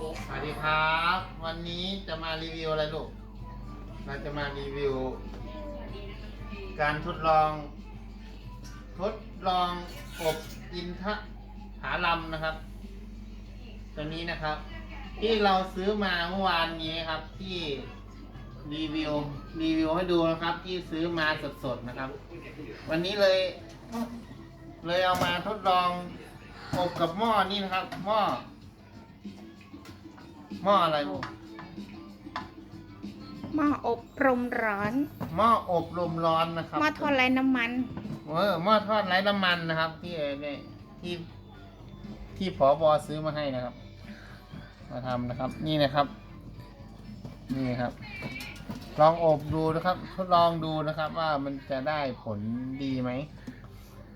ดีสวัสดีครับ วันนี้จะมารีวิวอะไรลูก เราจะมารีวิว การทดลอง ทดลองอบอินทผาลัมนะครับ ตัวนี้นะครับ ที่เราซื้อมาเมื่อวานนี้ครับที่รีวิวรีวิวให้ดูนะครับ ที่ซื้อมาสดๆนะครับ วันนี้เลย เลยเอามาทดลองอบกับหม้อนี่นะครับ หม้อ หม้ออะไรลูกหม้ออบรมร้อนหม้ออบลมร้อนนะครับหม้อทอดไร้น้ำมัน เออหม้อทอดไร้น้ำมันนะครับ ที่เอเนี่ยที่ที่ผอบอซื้อมาให้นะครับ มาทำนะครับ นี่นะครับ นี่ครับ ลองอบดูนะครับ ทดลองดูนะครับว่ามันจะได้ผลดีไหม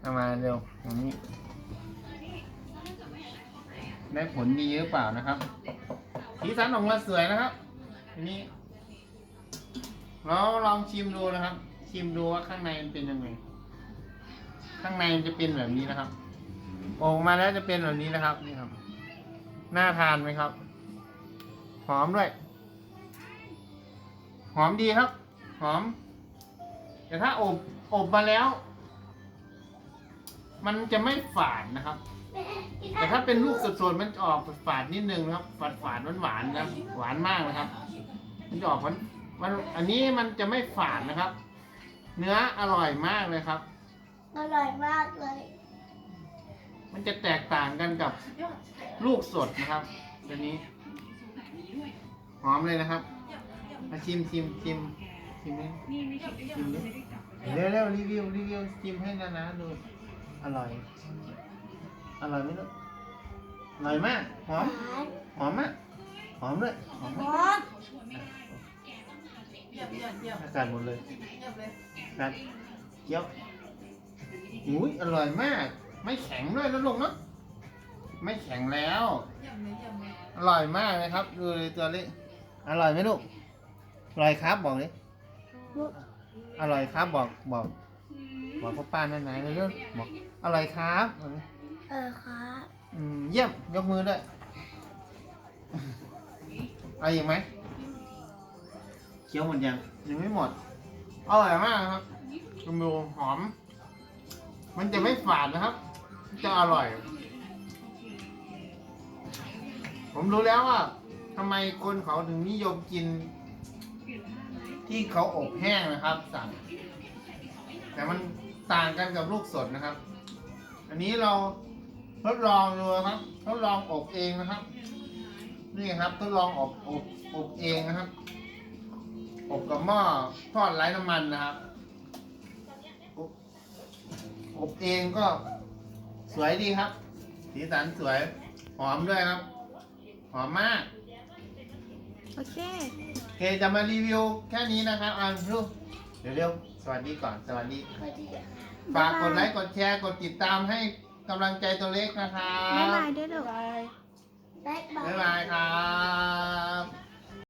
เอามาเร็วอย่างนี้ ได้ผลดีหรือเปล่านะครับ สีสันออกมาสวยนะครับทีนี้เราลองชิมดูนะครับ ชิมดูว่าข้างในมันเป็นยังไง ข้างในมันจะเป็นแบบนี้นะครับ ออกมาแล้วจะเป็นแบบนี้นะครับนี่ครับ น่าทานไหมครับ หอมด้วย หอมดีครับ หอม แต่ถ้าอบอบมาแล้ว มันจะไม่ฝาดนะครับ แต่ถ้าเป็นลูกสดๆมันจะออกฝาดๆนิดนึงนะครับฝาดฝาดๆหวานๆนะครับหวานมากนะครับ มันจะออกมันมันอันนี้มันจะไม่ฝาดนะครับ เนื้ออร่อยมากเลยครับ อร่อยมากเลย มันจะแตกต่างกันกับลูกสดนะครับตัวนี้หอมเลยนะครับมาชิมชิมชิมชิมดิชิมดิเร็วเร็วรีวิวรีวิวชิมให้นะนะดูอร่อย อร่อยไหมลูก อร่อยมาก หอม หอมมาก หอมด้วยหอมหมากอมเหยียบเหยียบเยียบอากาศหมดเลยเหยียบเลยกัดเคี้ยวอุ้ยอร่อยมาก ไม่แข็งด้วยนะลูกเนาะ ไม่แข็งแล้ว เยียบเลยเยียบเลยอร่อยมากเลยครับ ดูเลยตัวเล็กอร่อยไหมลูก อร่อยครับบอกเลย อร่อยครับบอกบอก บอกพ่อป้านั่นไหนเลยลูกบอกอร่อยครับอกเลยเออครับ อืมเยี่ยม ยกมือด้วยเอาอีกไหมเคี้ยวหมดยังยังไม่หมดอร่อยมากครับคุณดูหอม มันจะไม่ฝาดนะครับ จะอร่อย ผมรู้แล้วว่าทำไมคนเขาถึงนิยมกิน ที่เขาอบแห้งนะครับ สั่ง แต่มันต่างกันกับลูกสดนะครับ อันนี้เรา ทดลองดูครับทดลองอบเองนะครับ นี่ครับทดลองอบอบอบเองนะครับ อบกับหม้อทอดไร้น้ำมันนะครับ อบอบเองก็สวยดีครับ สีสันสวยหอมด้วยครับ หอมมาก โอเคโอเคจะมารีวิวแค่นี้นะครับอ่านลูกเดี๋ยวเร็วสวัสดีก่อนสวัสดีพอดีฝากกดไลค์กดแชร์กดติดตามให้ กำลังใจตัวเล็กนะครับบ๊ายบายด้วยลูกบ๊ายบาบ๊ายยบายครับ